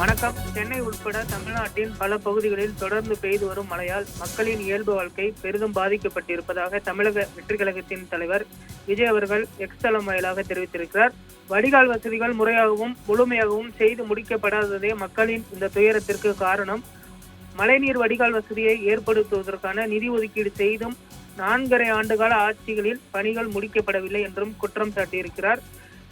வணக்கம். சென்னை உட்பட தமிழ்நாட்டின் பல பகுதிகளில் தொடர்ந்து பெய்து வரும் மழையால் மக்களின் இயல்பு வாழ்க்கை பெரிதும் பாதிக்கப்பட்டிருப்பதாக தமிழக வெற்றி கழகத்தின் தலைவர் விஜய் அவர்கள் எக்ஸ் தளம் வாயிலாக தெரிவித்திருக்கிறார். வடிகால் வசதிகள் முறையாகவும் முழுமையாகவும் செய்து முடிக்கப்படாததே மக்களின் இந்த துயரத்திற்கு காரணம். மழைநீர் வடிகால் வசதியை ஏற்படுத்துவதற்கான நிதி ஒதுக்கீடு செய்தும் நான்கரை ஆண்டுகால ஆட்சிகளில் பணிகள் முடிக்கப்படவில்லை என்றும் குற்றம் சாட்டியிருக்கிறார்.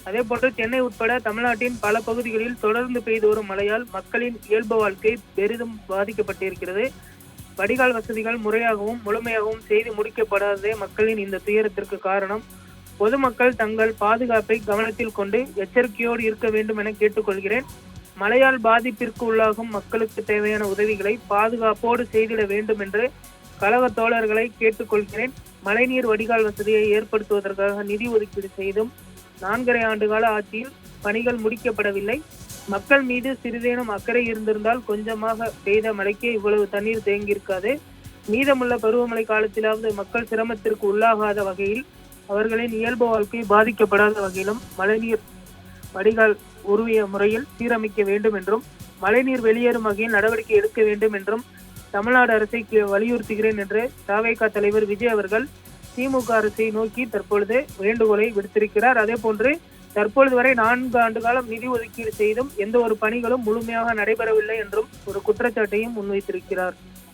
அதேபோன்று சென்னை உட்பட தமிழ்நாட்டின் பல பகுதிகளில் தொடர்ந்து பெய்து வரும் மழையால் மக்களின் இயல்பு வாழ்க்கை பெரிதும் பாதிக்கப்பட்டிருக்கிறது. வடிகால் வசதிகள் முறையாகவும் முழுமையாகவும் செய்து முடிக்கப்படாததே மக்களின் இந்த துயரத்திற்கு காரணம். பொதுமக்கள் தங்கள் பாதுகாப்பை கவனத்தில் கொண்டு எச்சரிக்கையோடு இருக்க வேண்டும் என கேட்டுக்கொள்கிறேன். மழையால் பாதிப்பிற்கு உள்ளாகும் மக்களுக்கு தேவையான உதவிகளை பாதுகாப்போடு செய்திட வேண்டும் என்று கழக தோழர்களை கேட்டுக்கொள்கிறேன். மழைநீர் வடிகால் வசதியை ஏற்படுத்துவதற்காக நிதி ஒதுக்கீடு செய்தும் நான்கரை ஆண்டுகால ஆட்சியில் பணிகள் முடிக்கப்படவில்லை. மக்கள் மீது சிறிதேனும் அக்கறை இருந்திருந்தால் கொஞ்சமாக பெய்த மழைக்கே இவ்வளவு தண்ணீர் தேங்கியிருக்காது. மீதமுள்ள பருவமழை காலத்திலாவது மக்கள் சிரமத்திற்கு உள்ளாகாத வகையில் அவர்களின் இயல்பு வாழ்க்கை பாதிக்கப்படாத வகையிலும் மழைநீர் வடிகால் உருவிய முறையில் சீரமைக்க வேண்டும் என்றும் மழைநீர் வெளியேறும் வகையில் நடவடிக்கை எடுக்க வேண்டும் என்றும் தமிழ்நாடு அரசை வலியுறுத்துகிறேன் என்று தாவேகா தலைவர் விஜய் அவர்கள் திமுக அரசை நோக்கி தற்பொழுது வேண்டுகோளை விடுத்திருக்கிறார். அதே போன்று தற்பொழுது வரை நான்கு ஆண்டு காலம் நிதி ஒதுக்கீடு செய்தும் எந்த ஒரு பணிகளும் முழுமையாக நடைபெறவில்லை என்றும் ஒரு குற்றச்சாட்டையும் முன்வைத்திருக்கிறார்.